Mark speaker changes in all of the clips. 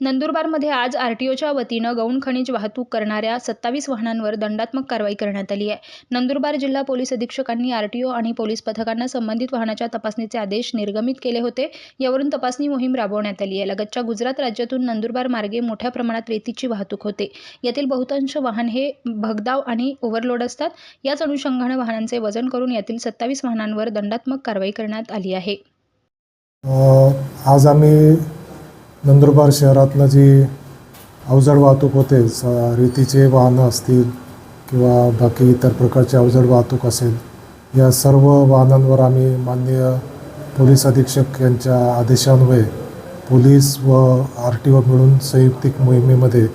Speaker 1: नंदुरबारमध्ये आज आरटीओच्या वतीनं गौण खनिज वाहतूक करणाऱ्या सत्तावीस वाहनांवर दंडात्मक कारवाई करण्यात आली आहे. नंदुरबार जिल्हा पोलीस अधीक्षकांनी आरटीओ आणि पोलीस पथकांना संबंधित वाहनाच्या तपासणीचे आदेश निर्गमित केले होते. यावरून तपासणी मोहीम राबवण्यात आली आहे. लगतच्या गुजरात राज्यातून नंदुरबार मार्गे मोठ्या प्रमाणात रेतीची वाहतूक होते. यातील बहुतांश वाहन हे भगदाव आणि ओव्हरलोड असतात. याच अनुषंगानं वाहनांचे वजन करून यातील सत्तावीस वाहनांवर दंडात्मक कारवाई करण्यात आली आहे.
Speaker 2: आज आम्ही नंदुरबार शहरातनं जी अवजड वाहतूक होते स रेतीचे वाहनं असतील किंवा बाकी इतर प्रकारची अवजड वाहतूक असेल या सर्व वाहनांवर आम्ही माननीय पोलीस अधीक्षक यांच्या आदेशान्वये पोलीस व आर टी ओ मिळून संयुक्तिक मोहिमेमध्ये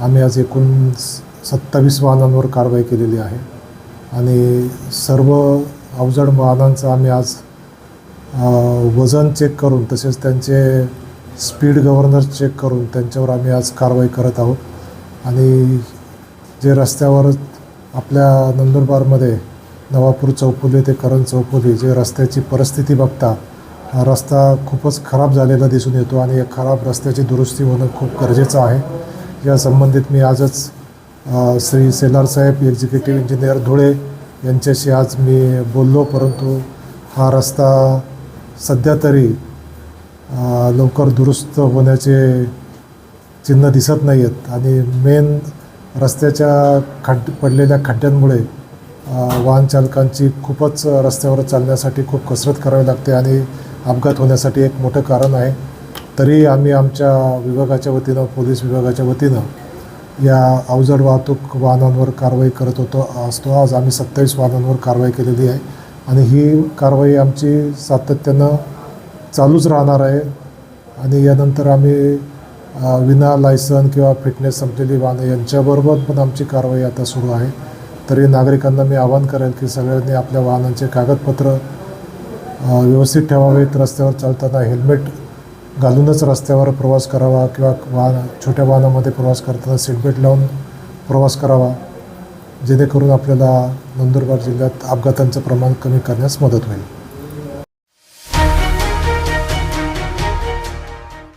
Speaker 2: आम्ही आज एकूण स- सत्तावीस वाहनांवर कारवाई केलेली आहे. आणि सर्व अवजड वाहनांचं आम्ही आज वजन चेक करून तसेच त्यांचे स्पीड गव्हर्नर चेक करून त्यांच्यावर आम्ही आज कारवाई करत आहोत. आणि जे रस्त्यावर आपल्या नंदुरबारमध्ये नवापूर चौफुली ते करण चौफुली जे रस्त्याची परिस्थिती बघता हा रस्ता खूपच खराब झालेला दिसून येतो आणि या खराब रस्त्याची दुरुस्ती होणं खूप गरजेचं आहे. या संबंधित मी आजच श्री सेलार साहेब एक्झिक्युटिव्ह इंजिनियर धुळे यांच्याशी आज मी बोललो परंतु हा रस्ता सध्या तरी लवकर दुरुस्त होण्याचे चिन्ह दिसत नाही आहेत आणि मेन रस्त्याच्या खड्ड पडलेल्या खड्ड्यांमुळे वाहन चालकांची खूपच रस्त्यावर चालण्यासाठी खूप कसरत करावी लागते आणि अपघात होण्यासाठी एक मोठं कारण आहे. तरी आम्ही आमच्या विभागाच्या वतीनं पोलीस विभागाच्या वतीनं या अवजड वाहतूक वाहनांवर कारवाई करत होतो असतो. आज आम्ही सत्तावीस वाहनांवर कारवाई केलेली आहे. आणि ही कारवाई आमची सातत्यानं चालूच राहणार आहे. आणि यानंतर आम्ही विना लायसन किंवा फिटनेस संपलेली वाहनं यांच्याबरोबर पण आमची कारवाई आता सुरू आहे. तरी नागरिकांना मी आवाहन करेल की सगळ्यांनी आपल्या वाहनांचे कागदपत्र व्यवस्थित ठेवावेत रस्त्यावर चालताना हेल्मेट घालूनच रस्त्यावर प्रवास करावा किंवा वाहन छोट्या वाहनामध्ये प्रवास करताना सीटबेल्ट लावून प्रवास करावा. जेणेकरून आपल्याला नंदुरबार जिल्ह्यात अपघातांचं प्रमाण कमी करण्यास मदत होईल.